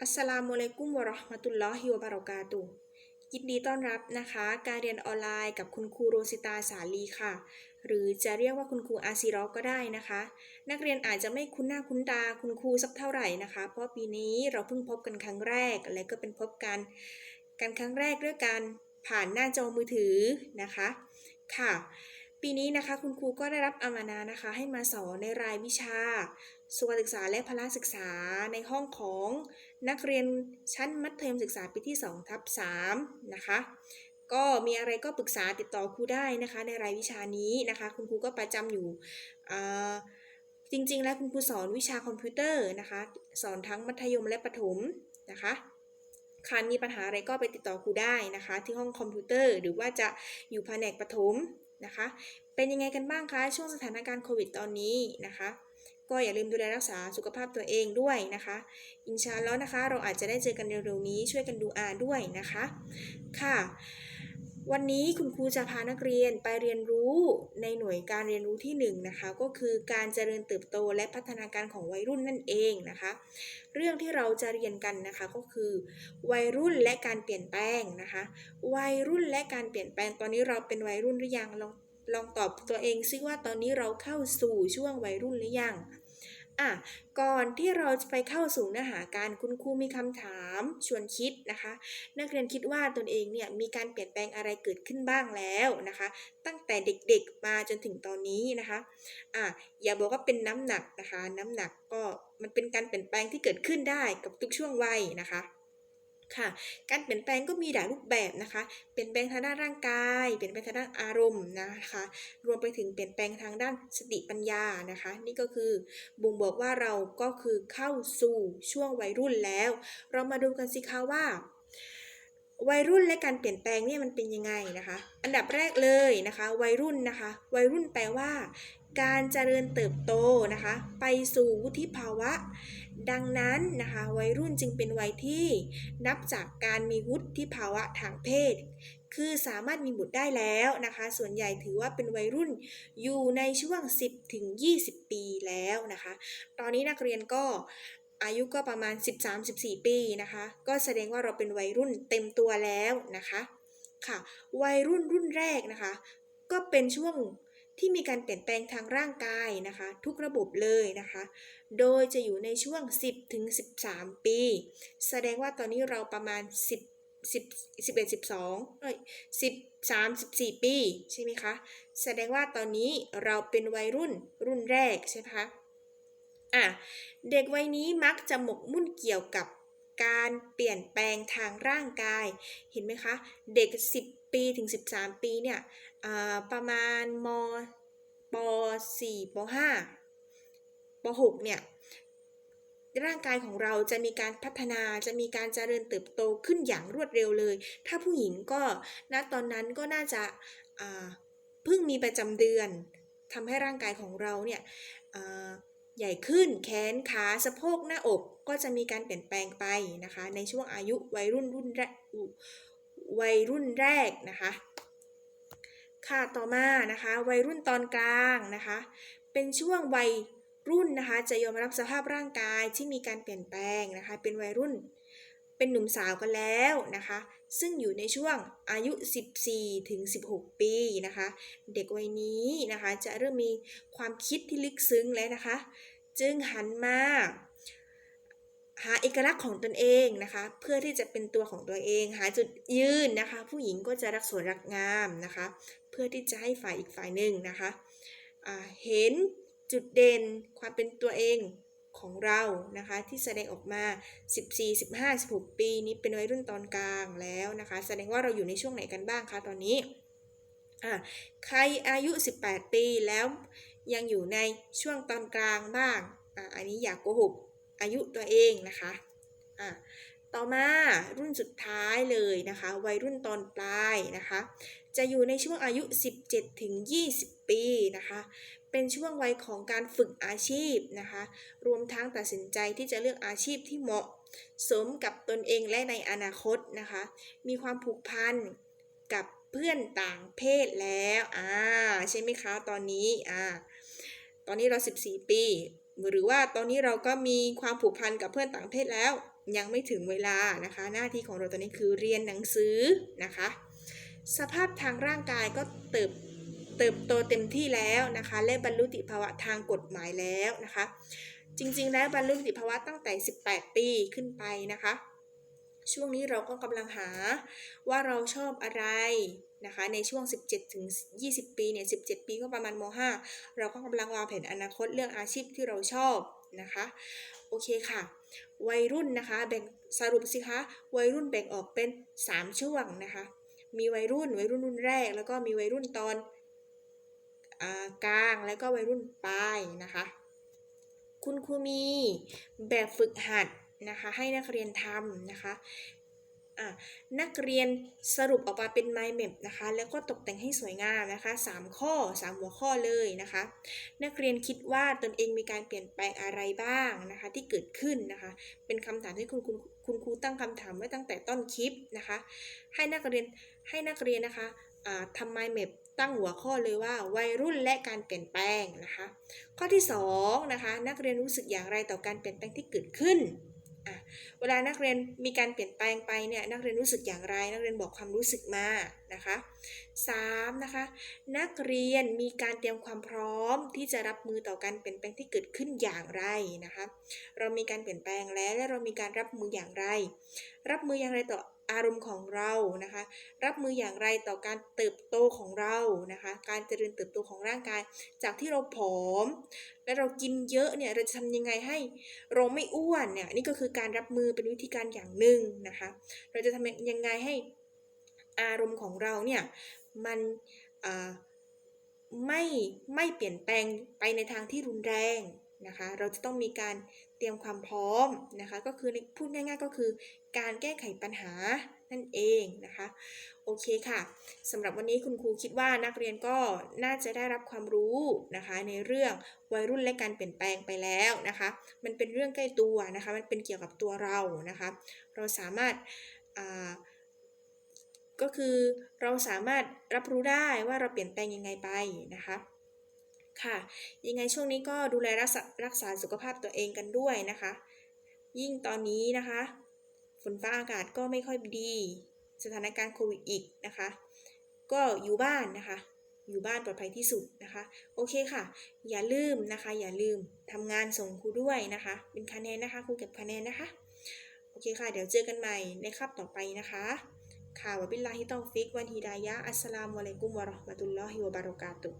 อัสสลามุอะลัยกุมวะราะห์มะตุลลอฮิวะบะเราะกาตุยินดีต้อนรับนะคะ การเรียนออนไลน์กับคุณครูโรซิตาสาลีค่ะ หรือจะเรียกว่าคุณครูอาซิรอก็ได้นะคะ นักเรียนอาจจะไม่คุ้นหน้าคุ้นตาคุณครูสักเท่าไหร่นะคะ เพราะปีนี้เราเพิ่งพบกันครั้งแรก และก็เป็นพบกันกันครั้งแรกด้วยการผ่านหน้าจอมือถือนะคะค่ะ ปีนี้นะคะคุณครูก็ได้รับอามานานะคะ ให้มาสอนในรายวิชา สุขศึกษาและพละศึกษาในห้องของนักเรียนชั้นมัธยมศึกษาปีที่2ทับ3นะคะ ก็มีอะไรก็ปรึกษาติดต่อครูได้นะคะ ในรายวิชานี้นะคะ คุณครูก็ประจำอยู่จริงๆ แล้วคุณครูสอนวิชาคอมพิวเตอร์นะคะ สอนทั้งมัธยมและประถมนะคะค่ะมีปัญหาอะไรก็ไปติดต่อครูได้นะคะ ที่ห้องคอมพิวเตอร์ หรือว่าจะอยู่แผนกประถมนะคะ เป็นยังไงกันบ้างคะช่วงสถานการณ์โควิดตอนนี้นะคะ ก็อย่าลืมดูแลรักษาสุขภาพตัวเองด้วยนะคะ อินชาอัลลอฮ์นะคะ เราอาจจะได้เจอกันเร็วๆนี้ช่วยกันดูอาด้วยนะคะ ค่ะ วันนี้คุณครูจะพานักเรียนไปเรียนรู้ในหน่วยการเรียนรู้ที่1นงนะคะ ก็คือการเจริญเติบโตและพัฒนาการของวัยรุ่นนั่นเองนะคะ เรื่องที่เราจะเรียนกันนะคะก็คือ วัยรุ่นและการเปลี่ยนแปลงนะคะ วัยรุ่นและการเปลี่ยนแปลงตอนนี้เราเป็นวัยรุ่นหรือยังลองลองตอบตัวเองซิว่าตอนนี้เราเข้าสู่ช่วงวัยรุ่นหรือยัง อะก่อนที่เราจะไปเข้าสู่เนื้อหาการคุณครูมีคำถามชวนคิดนะคะ นักเรียนคิดว่าตนเองเนี่ยมีการเปลี่ยนแปลงอะไรเกิดขึ้นบ้างแล้วนะคะ ตั้งแต่เด็กๆมาจนถึงตอนนี้นะคะอะอย่าบอกว่าเป็นน้ำหนักนะคะ น้ำหนักก็มันเป็นการเปลี่ยนแปลงที่เกิดขึ้นได้กับทุกช่วงวัยนะคะ ค่ะ การเปลี่ยนแปลงก็มีหลายรูปแบบนะคะ เปลี่ยนแปลงทางด้านร่างกาย เปลี่ยนแปลงทางด้านอารมณ์นะคะ รวมไปถึงเปลี่ยนแปลงทางด้านสติปัญญานะคะ นี่ก็คือบ่งบอกว่าเราก็คือเข้าสู่ช่วงวัยรุ่นแล้ว เรามาดูกันสิคะว่า วัยรุ่นและการเปลี่ยนแปลงเนี่ยมันเป็นยังไงนะคะ อันดับแรกเลยนะคะ วัยรุ่นนะคะ วัยรุ่นแปลว่า การเจริญเติบโตนะคะ ไปสู่วุฒิภาวะ ดังนั้นนะคะวัยรุ่นจึงเป็นวัยที่นับจากการมีวุฒิภาวะทางเพศ คือสามารถมีบุตรได้แล้วนะคะ ส่วนใหญ่ถือว่าเป็นวัยรุ่นอยู่ในช่วง 10ถึง20 ปีแล้วนะคะ ตอนนี้นักเรียนก็อายุก็ประมาณ 13-14 ปีนะคะ ก็แสดงว่าเราเป็นวัยรุ่นเต็มตัวแล้วนะคะค่ะ วัยรุ่นรุ่นแรกนะคะ ก็เป็นช่วง ที่มีการเปลี่ยนแปลงทางร่างกายนะคะ ทุกระบบเลยนะคะ โดยจะอยู่ในช่วง 10ถึง13 ปี แสดงว่าตอนนี้เราประมาณ 10 10 11 12เอ้ย13 14 ปี ใช่ไหมคะ แสดงว่าตอนนี้เราเป็นวัยรุ่นรุ่นแรกใช่ไหมคะอะเด็กวัยนี้มักจะหมกมุ่นเกี่ยวกับการเปลี่ยนแปลงทางร่างกาย เห็นไหมคะ เด็ก 10 ปีถึง 13 ปีเนี่ยประมาณมป .4 ป .5 ป .6 เนี่ยร่างกายของเราจะมีการพัฒนาจะมีการเจริญเติบโตขึ้นอย่างรวดเร็วเลย ถ้าผู้หญิงก็ณตอนนั้นก็น่าจะเพิ่งมีประจำเดือนทำให้ร่างกายของเราเนี่ยใหญ่ขึ้นแขนขาสะโพกหน้าอกก็จะมีการเปลี่ยนแปลงไปนะคะ ในช่วงอายุวัยรุ่นรุ่นแรก วัยรุ่นแรกนะคะ ค่ะต่อมานะคะวัยรุ่นตอนกลางนะคะ เป็นช่วงวัยรุ่นนะคะจะยอมรับสภาพร่างกายที่มีการเปลี่ยนแปลงนะคะ เป็นวัยรุ่นเป็นหนุ่มสาวกันแล้วนะคะ ซึ่งอยู่ในช่วงอายุ 14 ถึง 16 ปีนะคะ เด็กวัยนี้นะคะจะเริ่มมีความคิดที่ลึกซึ้งแล้วนะคะ จึงหันมา หาเอกลักษณ์ของตนเองนะคะ เพื่อที่จะเป็นตัวของตัวเอง หาจุดยืนนะคะ ผู้หญิงก็จะรักสวยรักงามนะคะ เพื่อที่จะให้ฝ่ายอีกฝ่ายหนึ่งนะคะเห็นจุดเด่นความเป็นตัวเองของเรานะคะ ที่แสดงออกมา 14 15 16 ปีนี้เป็นวัยรุ่นตอนกลางแล้วนะคะ แสดงว่าเราอยู่ในช่วงไหนกันบ้างคะตอนนี้ใครอายุ 18 ปีแล้วยังอยู่ในช่วงตอนกลางบ้างออันนี้อยากโกหก อายุตัวเองนะคะอ่าต่อมารุ่นสุดท้ายเลยนะคะ วัยรุ่นตอนปลายนะคะ จะอยู่ในช่วงอายุ 17 ถึง 20 ปีนะคะ เป็นช่วงวัยของการฝึกอาชีพนะคะ รวมทั้งตัดสินใจที่จะเลือกอาชีพที่เหมาะสมกับตนเองและในอนาคตนะคะ มีความผูกพันกับเพื่อนต่างเพศแล้วอ่าใช่ไหมคะ ตอนนี้อ่าตอนนี้เรา 14 ปี หรือว่าตอนนี้เราก็มีความผูกพันกับเพื่อนต่างเทศแล้ว ยังไม่ถึงเวลานะคะ หน้าที่ของเราตอนนี้คือเรียนหนังสือนะคะ สภาพทางร่างกายก็เติบเติบโตเต็มที่แล้วนะคะ และบรรลุติภาวะทางกฎหมายแล้วนะคะ จริงๆ แล้วบรรลุติภาวะตั้งแต่ 18 ปีขึ้นไปนะคะ ช่วงนี้เราก็กำลังหาว่าเราชอบอะไร นะคะในช่วง 17 ถึง 20 ปีเนี่ย 17 ปีก็ประมาณม .5 เราก็กำลังวางแผนอนาคตเรื่องอาชีพที่เราชอบนะคะ โอเคค่ะ วัยรุ่นนะคะแบ่งสรุปสิคะ วัยรุ่นแบ่งออกเป็น 3 ช่วงนะคะ มีวัยรุ่น วัยรุ่นรุ่นแรก แล้วก็มีวัยรุ่นตอนอกลาง แล้วก็วัยรุ่นปลายนะคะ คุณครูมีแบบฝึกหัดนะคะให้นักเรียนทำนะคะ นักเรียนสรุปออกมาเป็น mind map นะคะ แล้วก็ตกแต่งให้สวยงามนะคะ 3 ข้อ 3 หัวข้อเลยนะคะ นักเรียนคิดว่าตนเองมีการเปลี่ยนแปลงอะไรบ้างนะคะ ที่เกิดขึ้นนะคะ เป็นคำถามที่คุณคุณคุณครูตั้งคำถามไว้ตั้งแต่ต้นคลิปนะคะ ให้นักเรียนให้นักเรียนนะคะอ่าทำ mind map ตั้งหัวข้อเลยว่าวัยรุ่นและการเปลี่ยนแปลงนะคะ ข้อที่2นะคะนักเรียนรู้สึกอย่างไรต่อการเปลี่ยนแปลงที่เกิดขึ้น อะเวลานักเรียนมีการเปลี่ยนแปลงไปเนี่ยนักเรียนรู้สึกอย่างไร นักเรียนบอกความรู้สึกมานะคะ3นะคะนักเรียนมีการเตรียมความพร้อมที่จะรับมือต่อการเปลี่ยนแปลงที่เกิดขึ้นอย่างไรนะคะ เรามีการเปลี่ยนแปลงแล้วและเรามีการรับมืออย่างไร รับมืออย่างไรต่อ อารมณ์ของเรานะคะ รับมืออย่างไรต่อการเติบโตของเรานะคะ การเจริญเติบโตของร่างกาย จากที่เราผอม และเรากินเยอะเนี่ยเราจะทำยังไงให้เราไม่อ้วนเนี่ยนี่ก็คือการรับมือเป็นวิธีการอย่างหนึ่งนะคะ เราจะทำยังไงให้อารมณ์ของเราเนี่ยมันไม่ไม่เปลี่ยนแปลงไปในทางที่รุนแรงนะคะ เราจะต้องมีการ เตรียมความพร้อมนะคะ ก็คือพูดง่ายๆก็คือ การแก้ไขปัญหานั่นเองนะคะ โอเคค่ะสำหรับวันนี้คุณครูคิดว่านักเรียนก็น่าจะได้รับความรู้นะคะ ในเรื่องวัยรุ่นและการเปลี่ยนแปลงไปแล้วนะคะ มันเป็นเรื่องใกล้ตัวนะคะ มันเป็นเกี่ยวกับตัวเรานะคะ เราสามารถก็คือเราสามารถรับรู้ได้ว่าเราเปลี่ยนแปลงยังไงไปนะคะ ค่ะ ยังไงช่วงนี้ก็ดูแลรักษารักษาสุขภาพตัวเองกันด้วยนะคะ ยิ่งตอนนี้นะคะฝนฟ้าอากาศก็ไม่ค่อยดี สถานการณ์โควิดอีกนะคะ ก็อยู่บ้านนะคะ อยู่บ้านปลอดภัยที่สุดนะคะ โอเคค่ะ อย่าลืมนะคะ อย่าลืมทำงานส่งครูด้วยนะคะ เป็นคะแนนนะคะครูเก็บคะแนนนะคะ โอเคค่ะ เดี๋ยวเจอกันใหม่ในคาบต่อไปนะคะค่ะวะบิลลาฮิตอฟิกวันฮิดายะอัสสลามุอะลัยกุมวะเราะห์มะตุลลอฮิวะบะเราะกาตุ